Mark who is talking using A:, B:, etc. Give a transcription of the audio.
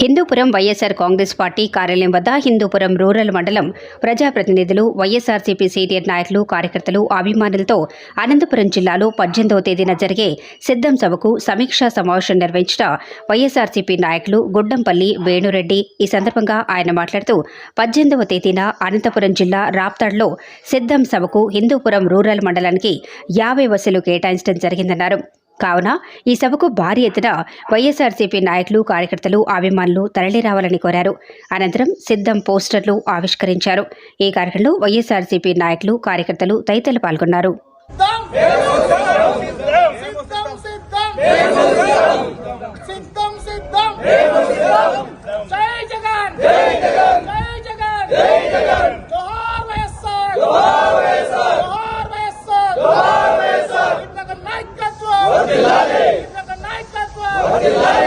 A: Hindupuram YSR Congress party కార్యాలయం వద్ద Hindupuram rural మండలం ప్రజాప్రతినిధులు వైఎస్ఆర్సీపీ సీనియర్ నాయకులు కార్యకర్తలు అభిమానులతో అనంతపురం జిల్లాలో పద్దెనిమిదవ తేదీన జరిగే సిద్ధం సభకు సమీక్షా సమావేశం నిర్వహించిన వైఎస్ఆర్సీపీ నాయకులు గుడ్డంపల్లి వేణురెడ్డి. ఈ సందర్భంగా ఆయన మాట్లాడుతూ పద్దెనిమిదవ తేదీన అనంతపురం జిల్లా రాప్తాడ్లో సిద్ధం సభకు హిందూపురం రూరల్ మండలానికి యాభై బస్సులు కేటాయించడం జరిగిందన్నారు. కావున ఈ సభకు భారీ ఎత్తున వైఎస్ఆర్సీపీ నాయకులు కార్యకర్తలు అభిమానులు తరలి రావాలని కోరారు. అనంతరం సిద్ధం పోస్టర్లు ఆవిష్కరించారు. ఈ కార్యక్రమంలో వైఎస్ఆర్సీపీ నాయకులు కార్యకర్తలు తదితరులు పాల్గొన్నారు.
B: జై జగన్ జై జగన్ జై జగన్ జై జగన్ జోహార్ వైఎస్ఆర్ జోహార్ వైఎస్ఆర్ జోహార్ వైఎస్ఆర్ జోహార్